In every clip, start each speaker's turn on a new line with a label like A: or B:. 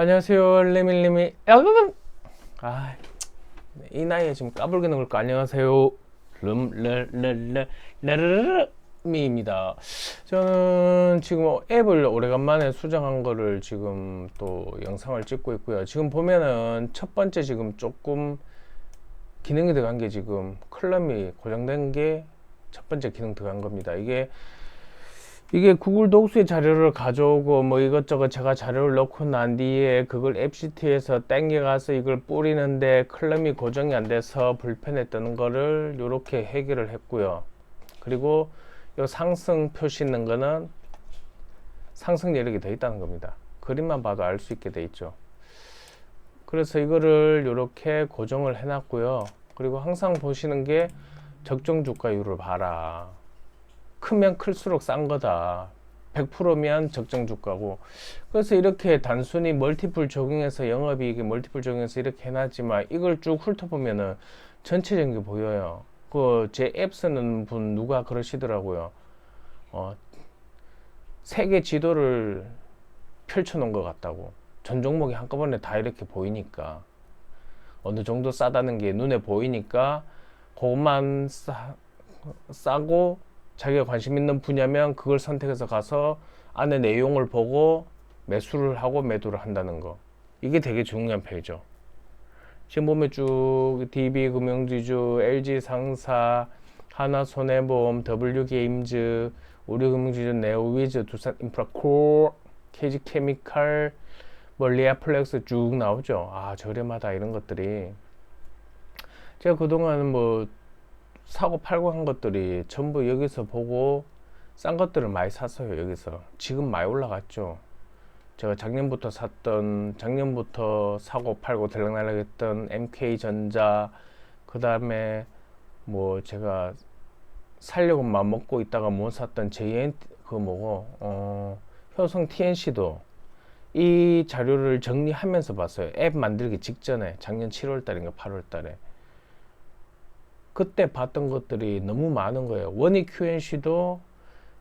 A: 안녕하세요 레밀레미 아, 이 나이에 지금 까불기는 걸까 안녕하세요. 름레레레레레미입니다. 저는 지금 앱을 오래간만에 수정한 거를 지금 또 영상을 찍고 있고요. 지금 보면은 첫 번째 지금 조금 기능이 들어간 게 지금 클럼이 고장된 게 첫 번째 기능 들어간 겁니다. 이게 이게 구글 독스의 자료를 가져오고 뭐 이것저것 제가 자료를 넣고 난 뒤에 그걸 앱시트에서 땡겨가서 이걸 뿌리는데 클럼이 고정이 안 돼서 불편했던 거를 이렇게 해결을 했고요. 그리고 이 상승 표시 있는 거는 상승 여력이 더 있다는 겁니다. 그림만 봐도 알 수 있게 돼 있죠. 그래서 이거를 이렇게 고정을 해놨고요. 그리고 항상 보시는 게 적정 주가율을 봐라. 크면 클수록 싼 거다. 100%면 적정 주가고. 그래서 이렇게 단순히 멀티플 적용해서 영업이익에 멀티플 적용해서 이렇게 해놨지만 이걸 쭉 훑어보면은 전체적인 게 보여요. 그 제 앱 쓰는 분 누가 그러시더라고요. 어, 세계 지도를 펼쳐 놓은 것 같다고. 전 종목이 한꺼번에 다 이렇게 보이니까. 어느 정도 싸다는 게 눈에 보이니까 그것만 싸, 싸고 자기가 관심 있는 분야면 그걸 선택해서 가서 안에 내용을 보고 매수를 하고 매도를 한다는 거. 이게 되게 중요한 페이죠. 지금 보면 쭉 DB 금융지주, LG 상사, 하나손해보험, W게임즈, 우리금융지주, 네오위즈, 두산 인프라코어, KG 케미칼, 뭐 리아플렉스 쭉 나오죠. 아 저렴하다 이런 것들이. 제가 그동안 뭐 사고 팔고 한 것들이 전부 여기서 보고 싼 것들을 많이 샀어요 여기서. 지금 많이 올라갔죠. 제가 작년부터 샀던 작년부터 사고 팔고 들락날락 했던 MK전자 그 다음에 뭐 제가 살려고 마음 먹고 있다가 못 샀던 JN 그 뭐고 어 효성 TNC도 이 자료를 정리하면서 봤어요. 앱 만들기 직전에 작년 7월 달인가 8월 달에 그때 봤던 것들이 너무 많은 거예요. 원익 QNC도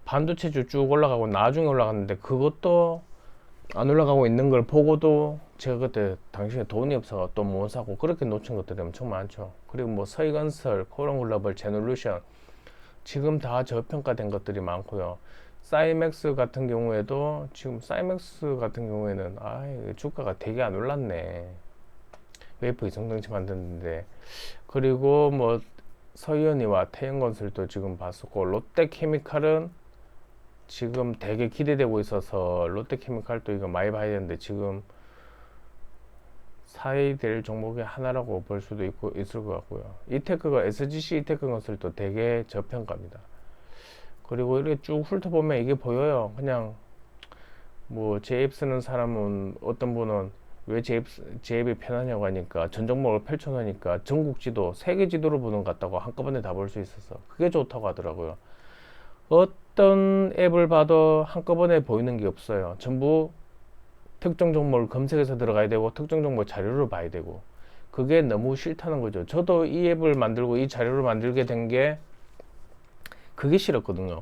A: 반도체주 쭉 올라가고 나중에 올라갔는데 그것도 안 올라가고 있는 걸 보고도 제가 그때 당시에 돈이 없어서 또 못 사고 그렇게 놓친 것들이 엄청 많죠. 그리고 뭐 서희건설, 코롱글로벌, 제놀루션 지금 다 저평가된 것들이 많고요. 사이맥스 같은 경우에도 지금 사이맥스 같은 경우에는 아 주가가 되게 안 올랐네. 웨이프 이성등치 만드는데 그리고 뭐 서희연이와 태영건설도 지금 봤었고 롯데케미칼은 지금 되게 기대되고 있어서 롯데케미칼도 이거 많이 봐야 되는데 지금 사이 될 종목의 하나라고 볼 수도 있고 있을 것 같고요. 이테크가 SGC 이테크 건설도 되게 저평가입니다. 그리고 이렇게 쭉 훑어보면 이게 보여요. 그냥 뭐 제 입 쓰는 사람은 어떤 분은 왜 제입, 제입이 편하냐고 하니까 전 종목을 펼쳐놓으니까 전국 지도, 세계 지도를 보는 것 같다고 한꺼번에 다 볼 수 있어서 그게 좋다고 하더라고요. 어떤 앱을 봐도 한꺼번에 보이는 게 없어요. 전부 특정 종목을 검색해서 들어가야 되고 특정 종목 자료를 봐야 되고 그게 너무 싫다는 거죠. 저도 이 앱을 만들고 이 자료를 만들게 된 게 그게 싫었거든요.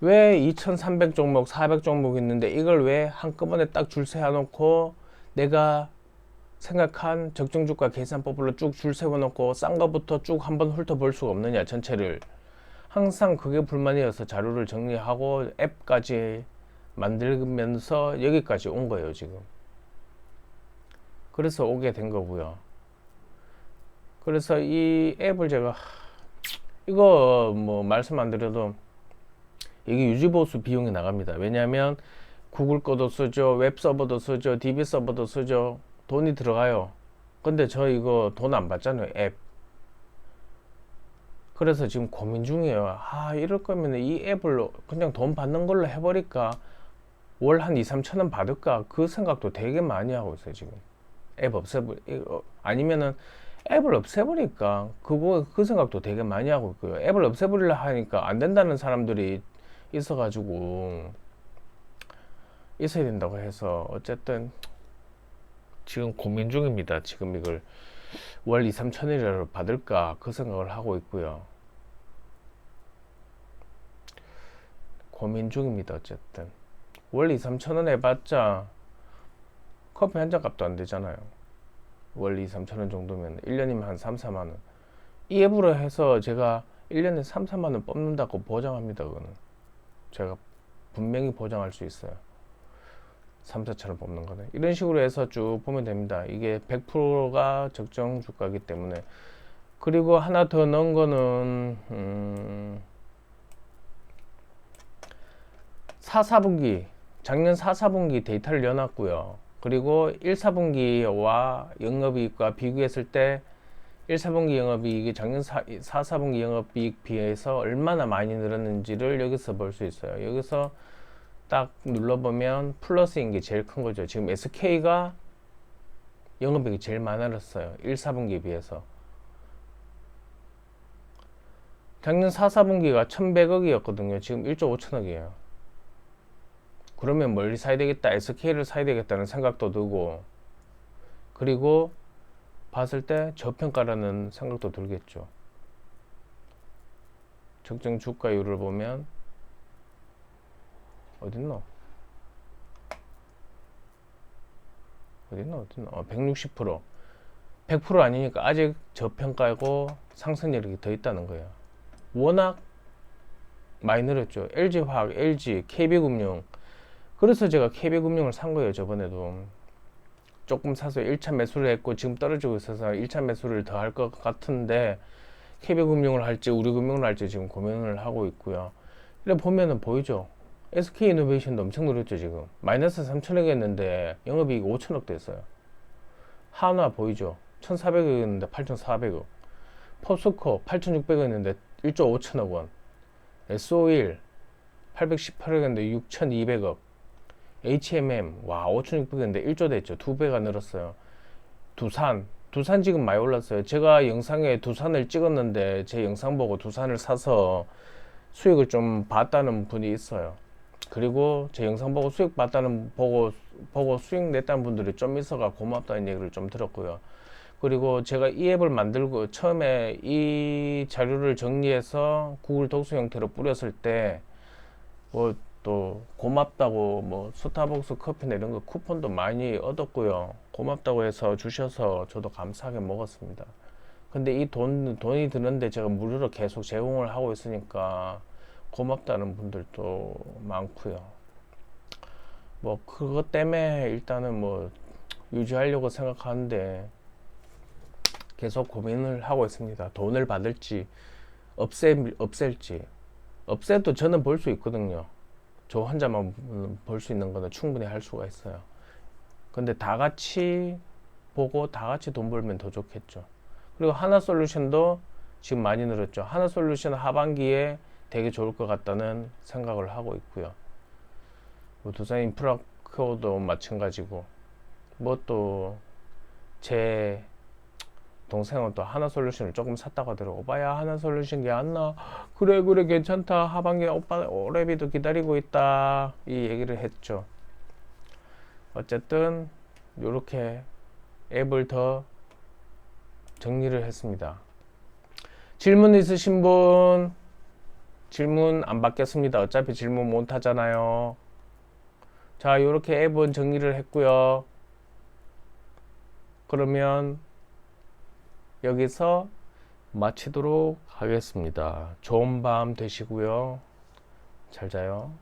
A: 왜 2300 종목, 400 종목 있는데 이걸 왜 한꺼번에 딱 줄 세워놓고 내가 생각한 적정주가 계산법으로 쭉 줄 세워놓고 싼 거부터 쭉 한번 훑어볼 수가 없느냐 전체를. 항상 그게 불만이어서 자료를 정리하고 앱까지 만들면서 여기까지 온 거예요 지금. 그래서 오게 된 거고요. 그래서 이 앱을 제가 이거 뭐 말씀 안 드려도 이게 유지보수 비용이 나갑니다. 왜냐하면 구글 거도 쓰죠. 웹 서버도 쓰죠. DB 서버도 쓰죠. 돈이 들어가요. 근데 저 이거 돈 안 받잖아요. 앱. 그래서 지금 고민 중이에요. 아, 이럴 거면 이 앱을 그냥 돈 받는 걸로 해버릴까? 월 한 2, 3천 원 받을까? 그 생각도 되게 많이 하고 있어요, 지금. 앱 없애버, 아니면은 앱을 없애버릴까? 그거, 그 생각도 되게 많이 하고 있고요. 앱을 없애버리려 하니까 안 된다는 사람들이 있어가지고, 있어야 된다고 해서 어쨌든 지금 고민 중입니다. 지금 이걸 월 2, 3천이라도 받을까 그 생각을 하고 있고요. 고민 중입니다. 어쨌든 월 2, 3천 원 해봤자 커피 한 잔 값도 안 되잖아요. 월 2, 3천 원 정도면 1년이면 한 3, 4만 원. 이 앱으로 해서 제가 1년에 3, 4만 원 뽑는다고 보장합니다. 그거는 제가 분명히 보장할 수 있어요. 3, 4천 원 뽑는 거는 이런 식으로 해서 쭉 보면 됩니다. 이게 100%가 적정 주가이기 때문에 그리고 하나 더 넣은 거는 음 4, 4분기 작년 4, 4분기 데이터를 넣어놨고요. 그리고 1, 4분기와 영업이익과 비교했을 때 1, 4분기 영업이익이 작년 4, 4, 4분기 영업이익 비해서 얼마나 많이 늘었는지를 여기서 볼 수 있어요. 여기서 딱 눌러보면 플러스인 게 제일 큰 거죠. 지금 SK가 영업이익이 제일 많아졌어요. 1, 4분기에 비해서. 작년 4, 4분기가 1100억이었거든요. 지금 1조 5천억이에요. 그러면 멀리 사야 되겠다. SK를 사야 되겠다는 생각도 들고, 그리고 봤을 때 저평가라는 생각도 들겠죠. 적정 주가율을 보면, 어딨노? 어딨노? 어딨노? 어, 160%. 100% 아니니까 아직 저평가고 상승력이 더 있다는 거예요. 워낙 많이 늘었죠. LG화학, LG, KB금융. 그래서 제가 KB금융을 산 거예요. 저번에도. 조금 사서 1차 매수를 했고 지금 떨어지고 있어서 1차 매수를 더 할 것 같은데 KB금융을 할지 우리금융을 할지 지금 고민을 하고 있고요. 이래 보면은 보이죠. SK이노베이션도 엄청 늘었죠 지금. 마이너스 3천억 했는데 영업이익 5천억 됐어요. 한화 보이죠. 1,400억이었는데 8,400억. 포스코 8,600억이었는데 1조 5천억 원. SO1 818억이었는데 6,200억. HMM 와 5,600억인데 1조 됐죠. 두 배가 늘었어요. 두산 두산 지금 많이 올랐어요. 제가 영상에 두산을 찍었는데 제 영상 보고 두산을 사서 수익을 좀 봤다는 분이 있어요. 그리고 제 영상 보고 수익 봤다는 보고 보고 수익 냈다는 분들이 좀 있어가 고맙다는 얘기를 좀 들었고요. 그리고 제가 이 앱을 만들고 처음에 이 자료를 정리해서 구글 독서 형태로 뿌렸을 때 뭐 또 고맙다고 뭐 스타벅스 커피나 이런 거 쿠폰도 많이 얻었고요. 고맙다고 해서 주셔서 저도 감사하게 먹었습니다. 근데 이 돈, 돈이 드는데 제가 무료로 계속 제공을 하고 있으니까 고맙다는 분들도 많고요. 뭐 그것 때문에 일단은 뭐 유지하려고 생각하는데 계속 고민을 하고 있습니다. 돈을 받을지 없애 없앨지 없애도 저는 볼 수 있거든요. 저 혼자만 볼 수 있는 거는 충분히 할 수가 있어요. 근데 다 같이 보고 다 같이 돈 벌면 더 좋겠죠. 그리고 하나 솔루션도 지금 많이 늘었죠. 하나 솔루션 하반기에 되게 좋을 것 같다는 생각을 하고 있고요. 뭐 두산 인프라코도 마찬가지고 뭐 또 제 동생은 또 하나 솔루션을 조금 샀다고 하더라고. 오빠야 하나 솔루션 게 안 나. 그래 그래 괜찮다. 하반기에 오빠 오래비도 기다리고 있다. 이 얘기를 했죠. 어쨌든 이렇게 앱을 더 정리를 했습니다. 질문 있으신 분 질문 안 받겠습니다. 어차피 질문 못 하잖아요. 자, 이렇게 앱은 정리를 했고요. 그러면 여기서 마치도록 하겠습니다. 좋은 밤 되시고요. 잘 자요.